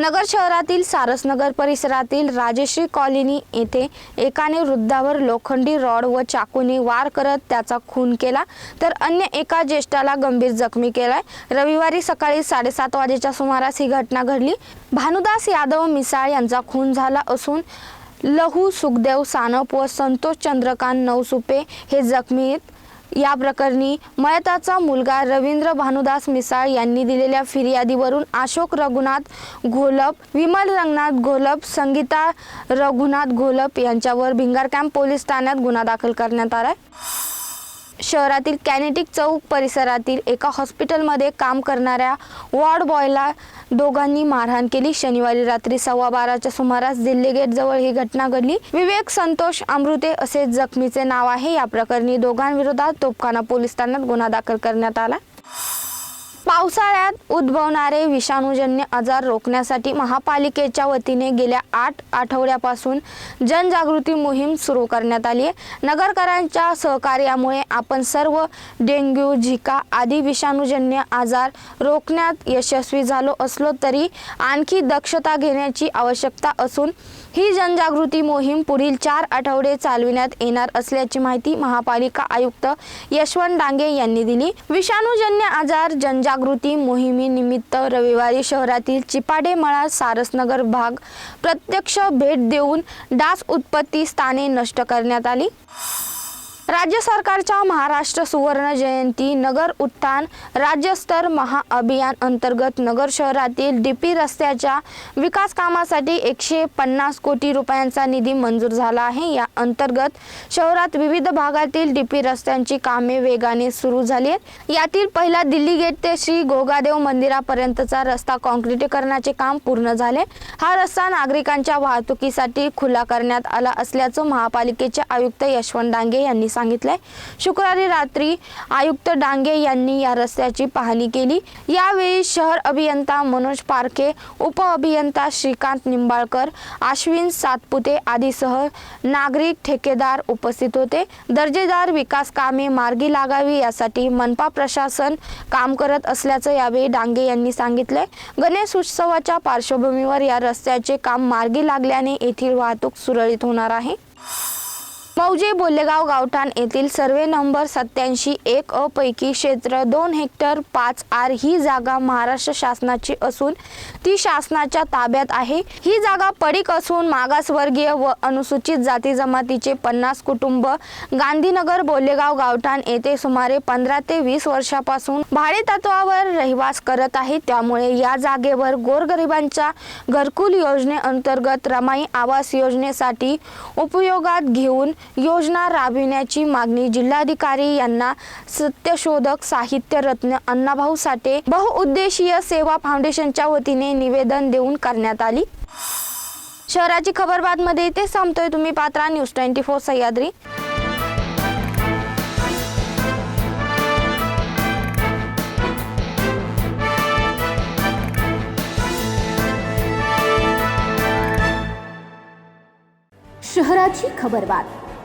नगर शहरातील सारसनगर परिसरातील राजेश्री कॉलनी येथे एकाने वृद्धावर लोखंडी रॉड व चाकूने वार करत त्याचा खून केला तर अन्य एका ज्येष्ठाला गंभीर जखमी केलाय. रविवारी सकाळी साडेसात वाजेच्या सुमारास ही घटना घडली. भानुदास यादव मिसाळ यांचा खून झाला असून लहू सुखदेव सानप व संतोष चंद्रकांत नवसुपे हे जखमी आहेत. या प्रकरणी मयताचा मुलगा रवींद्र भानुदास मिसाळ यांनी दिलेल्या फिर्यादीवरून अशोक रघुनाथ घोलप विमल रंगनाथ घोलप संगीता रघुनाथ घोलप यांच्यावर भिंगार कॅम्प पोलीस ठाण्यात गुन्हा दाखल करण्यात आलाय. शहरातील कॅनेटिक चौक परिसरातील एका हॉस्पिटलमध्ये काम करणाऱ्या वॉर्ड बॉयला दोघांनी मारहाण केली. शनिवारी रात्री सव्वा बाराच्या सुमारास दिल्ली गेटजवळ ही घटना घडली. विवेक संतोष अमृते असे जखमीचे नाव आहे. या प्रकरणी दोघांविरोधात तोपखाना पोलीस ठाण्यात गुन्हा दाखल करण्यात आला. पावसाळ्यात उद्भवणारे विषाणूजन्य आजार रोखण्यासाठी महापालिकेच्या वतीने गेल्या आठ आठवड्यापासून जनजागृती मोहीम सुरू करण्यात आली आहे. नगरकरांच्या सहकार्यामुळे आपण सर्व डेंग्यू झिका आदी विषाणूजन्य आजार रोखण्यात यशस्वी झालो असलो तरी आणखी दक्षता घेण्याची आवश्यकता असून ही जनजागृती मोहीम पुढील चार आठवडे चालविण्यात येणार असल्याची माहिती महापालिका आयुक्त यशवंत डांगे यांनी दिली. विषाणूजन्य आजार जनजागृती मोहिमेनिमित्त रविवारी शहरातील चिपाडे मळा सारसनगर भाग प्रत्यक्ष भेट देऊन डास उत्पत्ती स्थाने नष्ट करण्यात आली. राज्य सरकारच्या महाराष्ट्र सुवर्ण जयंती नगर उत्थान राज्यस्तर महाअभियान अंतर्गत नगर शहरातील डी पी रस्त्याच्या विकास कामासाठी एकशे पन्नास कोटी रुपयांचा निधी मंजूर झाला आहे. या अंतर्गत शहरात विविध भागातील डी पी रस्त्यांची कामे वेगाने सुरू झाली आहेत. यातील पहिला दिल्ली गेट ते श्री गोगादेव मंदिरापर्यंतचा रस्ता काँक्रिटीकरणाचे काम पूर्ण झाले. हा रस्ता नागरिकांच्या वाहतुकीसाठी खुला करण्यात आला असल्याचं महापालिकेचे आयुक्त यशवंत डांगे यांनी सांगितलंय. शुक्रवारी रात्री आयुक्त डांगे यांनी या रस्त्याची पाहणी केली. यावेळी शहर अभियंता मनोज पारखे उप अभियंता श्रीकांत निंबाळकर आश्विन सातपुते आदीसह नागरिक ठेकेदार उपस्थित होते. दर्जेदार विकास कामे मार्गी लागावी यासाठी मनपा प्रशासन काम करत असल्याचं यावेळी डांगे यांनी सांगितलंय. गणेश उत्सवाच्या पार्श्वभूमीवर या रस्त्याचे काम मार्गी लागल्याने येथील वाहतूक सुरळीत होणार आहे. मौजे बोलेगाव गावठाण येथील सर्वे नंबर सत्याऐंशी एक अ पैकी क्षेत्र दोन हेक्टर पाच आर ही जागा महाराष्ट्र शासनाची असून ती शासनाच्या ताब्यात आहे. ही जागा पडीक असून मागासवर्गीय व अनुसूचित जाती जमातीचे पन्नास कुटुंब गांधीनगर बोलेगाव गावठाण येथे सुमारे पंधरा ते वीस वर्षापासून भाडे तत्वावर रहिवास करत आहे. त्यामुळे या जागेवर गोरगरिबांच्या घरकुल योजनेअंतर्गत रमाई आवास योजनेसाठी उपयोगात घेऊन योजना राबविण्याची मागणी जिल्हाधिकारी यांना सत्यशोधक साहित्य रत्न अण्णाभाऊ साठे बहुउद्देशीय सेवा फाउंडेशनच्या वतीने निवेदन देऊन करण्यात आली. शहराची खबरबादमध्ये इथे संपतोय. तुम्ही पात्रा न्यूज ट्वेंटी फोर सह्याद्री. शहराची खबरबात